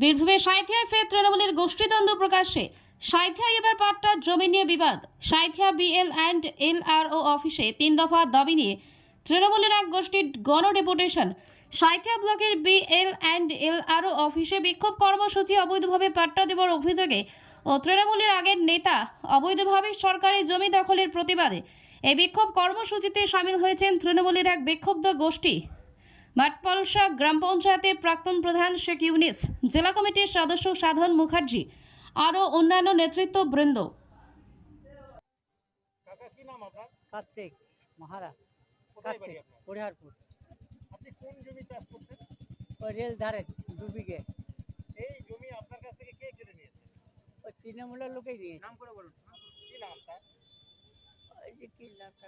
বীরভূমের সাঁথিয়ায় ফের তৃণমূলের গোষ্ঠীদ্বন্দ্ব প্রকাশ্যে। সাঁথিয়ায় এবার পাট্টার জমি নিয়ে বিবাদ। Santhia BL and L R O অফিসে তিন দফা দাবি নিয়ে তৃণমূলের এক গোষ্ঠীর গণ ডেপুটেশন সাঁথিয়া ব্লকের BL and L R O অফিসে বিক্ষোভ কর্মসূচি অবৈধভাবে পাট্টা দেওয়ার অভিযোগে ও তৃণমূলের আগের নেতা অবৈধভাবে সরকারি জমি দখলের প্রতিবাদে এই বিক্ষোভ কর্মসূচিতে সামিল হয়েছেন তৃণমূলের এক বিক্ষুব্ধ গোষ্ঠী। মাঠপলসা গ্রাম পঞ্চায়েতের প্রাক্তন প্রধান শেখ ইউনিস জেলা কমিটির সদস্য সাধন মুখার্জি আরও অন্যান্য নেতৃত্ববৃন্দ কাকা কি নাম আপনার? কার্তিক মহারা কার্তিক হরিহারপুর আপনি কোন জমি চাষ করছেন? ওই রেল ধারে দু বিঘে। এই জমি আপনার কাছ থেকে কে কেড়ে নিয়েছে? ওই তৃণমূলের লোকেই নিয়েছে। নাম করে বলুন। কি নাম তার ওই যে কি নামটা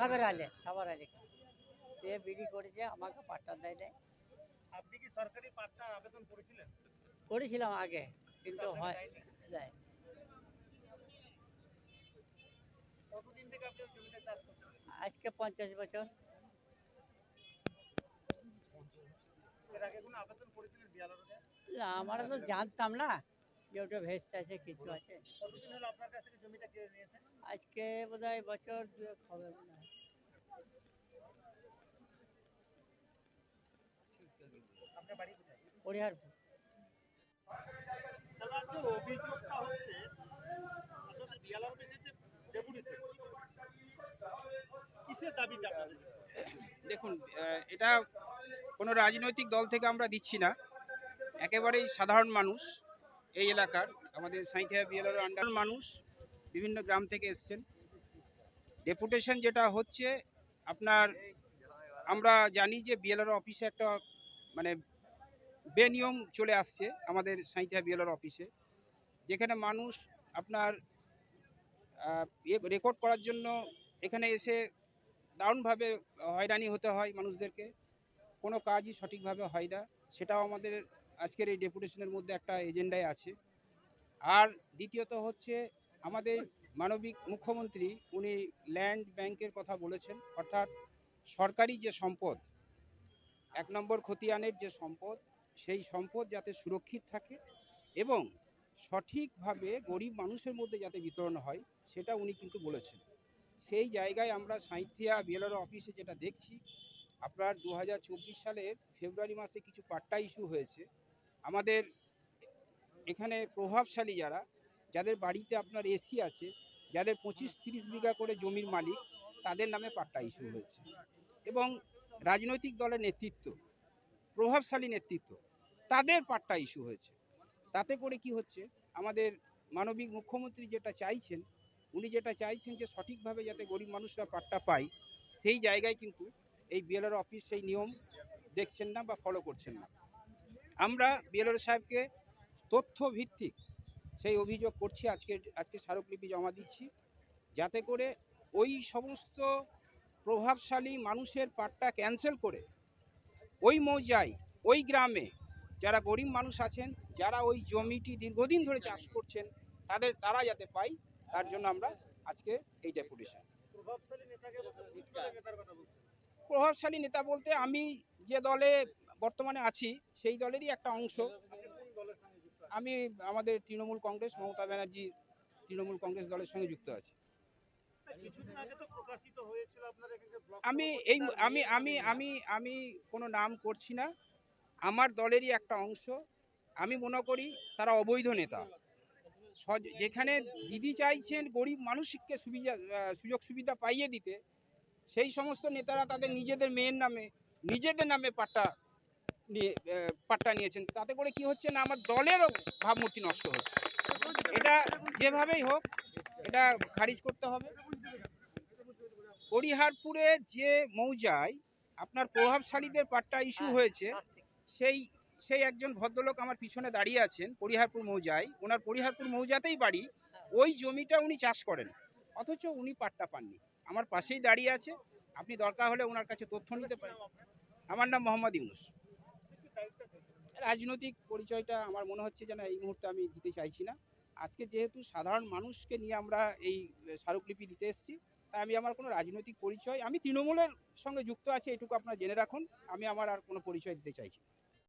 সাবের আলে। সাবার আলী। সে বিড়ি করেছে আমাকে পাট্টা দেয় নাই। আপনি কি সরকারি পাট্টার আবেদন করেছিলেন? করেছিলাম আগে কিন্তু হয়? দেয়। কতদিন থেকে আপনি ওই চাষ করছেন আজকে পঞ্চাশ বছর। না আমরা তো জানতাম না যে ওটা ভেস্ট আছে কিছু আছে। আজকে বোধহয় বছর দুয়েক হবে মনে হয়। আপনার বাড়ি কোথায়? হরিহারপুর দাদা যে অভিযোগটা হচ্ছে আসলে বিয়ালর বেশিতে ডেপুটি কিসের দাবিতে আপনাদের? দেখুন এটা কোনো রাজনৈতিক দল থেকে আমরা দিচ্ছি না। একেবারেই সাধারণ মানুষ এই এলাকার আমাদের সাঁইথিয়া বিএলআর আন্ডার মানুষ বিভিন্ন গ্রাম থেকে এসছেন। ডেপুটেশন যেটা হচ্ছে আপনার আমরা জানি যে বিএলআর অফিসে একটা মানে বেনিয়ম চলে আসছে আমাদের সাঁইথিয়া বিএলআর অফিসে, যেখানে মানুষ আপনার রেকর্ড করার জন্য এখানে এসে দারুণভাবে হয়রানি হতে হয় মানুষদেরকে, কোনো কাজই সঠিকভাবে হয় না, সেটাও আমাদের আজকের এই ডেপুটেশনের মধ্যে একটা এজেন্ডায় আছে। আর দ্বিতীয়ত হচ্ছে আমাদের মানবিক মুখ্যমন্ত্রী, উনি ল্যান্ড ব্যাংকের কথা বলেছেন, অর্থাৎ সরকারি যে সম্পদ এক নম্বর খতিয়ানের যে সম্পদ, সেই সম্পদ যাতে সুরক্ষিত থাকে এবং সঠিকভাবে গরিব মানুষের মধ্যে যাতে বিতরণ হয়, সেটা উনি কিন্তু বলেছেন। সেই জায়গায় আমরা সাঁইথিয়া বিএলআর অফিসে যেটা দেখছি, আপনার দু হাজার চব্বিশ সালের ফেব্রুয়ারি মাসে কিছু পাট্টা ইস্যু হয়েছে। আমাদের এখানে প্রভাবশালী যারা, যাদের বাড়িতে আপনার এসি আছে, যাদের পঁচিশ তিরিশ বিঘা করে জমির মালিক, তাদের নামে পাট্টা ইস্যু হয়েছে। এবং রাজনৈতিক দলের নেতৃত্ব, প্রভাবশালী নেতৃত্ব, তাদের পাট্টা ইস্যু হয়েছে। তাতে করে কি হচ্ছে? আমাদের মানবিক মুখ্যমন্ত্রী যেটা চাইছেন, উনি যেটা চাইছেন যে সঠিকভাবে যাতে গরিব মানুষরা পাট্টা পায়, সেই জায়গায় কিন্তু এই বিএলআর অফিস সেই নিয়ম দেখছেন না বা ফলো করছেন না। আমরা বিএলআর সাহেবকে তথ্য ভিত্তিক সেই অভিযোগ করছি, আজকে আজকে স্মারকলিপি জমা দিচ্ছি, যাতে করে ওই সমস্ত প্রভাবশালী মানুষের পাট্টা ক্যান্সেল করে ওই মৌজায়, ওই গ্রামে যারা গরিব মানুষ আছেন, যারা ওই জমিটি দীর্ঘদিন ধরে চাষ করছেন, তাদের, তারা যাতে পাই তার জন্য আমরা আজকে এই ডেপুটেশন প্রভাবশালী নেতা বলতে আমি যে দলে বর্তমানে আছি, সেই দলেরই একটা অংশ। আমি আমাদের তৃণমূল কংগ্রেস, মমতা ব্যানার্জি তৃণমূল কংগ্রেস দলের সঙ্গে যুক্ত আছি। কিছুদিন আগে তো প্রকাশিত ব্লক আমি এই আমি আমি আমি আমি কোনো নাম করছি না। আমার দলেরই একটা অংশ। আমি মনে করি তারা অবৈধ নেতা। যেখানে দিদি চাইছেন গরিব মানুষকে সুবিধা সুযোগ সুবিধা পাইয়ে দিতে সেই সমস্ত নেতারা তাদের নিজেদের মেয়ের নামে নিজেদের নামে পাট্টা নিয়ে পাট্টা নিয়েছেন। তাতে করে কি হচ্ছে না আমার দলেরও ভাবমূর্তি নষ্ট হচ্ছে। এটা যেভাবেই হোক এটা খারিজ করতে হবে। হরিহারপুরের যে মৌজায় আপনার প্রভাবশালীদের পাট্টা ইস্যু হয়েছে সেই সেই একজন ভদ্রলোক আমার পিছনে দাঁড়িয়ে আছেন পরিহারপুর মৌজায়। ওনার পরিহারপুর মৌজাতেই বাড়ি ওই জমিটা উনি চাষ করেন অথচ উনি পাট্টা পাননি। আমার পাশেই দাঁড়িয়ে আছে আপনি দরকার হলে ওনার কাছে তথ্য নিতে পারেন। আমার নাম মোহাম্মদ ইউনুস। রাজনৈতিক পরিচয়টা আমার মনে হচ্ছে যে না এই মুহূর্তে আমি দিতে চাইছি না। আজকে যেহেতু সাধারণ মানুষকে নিয়ে আমরা এই স্মারকলিপি দিতে এসেছি আমি আমার কোনো রাজনৈতিক পরিচয়, আমি তৃণমূলের সঙ্গে যুক্ত আছি, এটুকু আপনারা জেনে রাখুন আমি আমার আর কোনো পরিচয় দিতে চাইছি।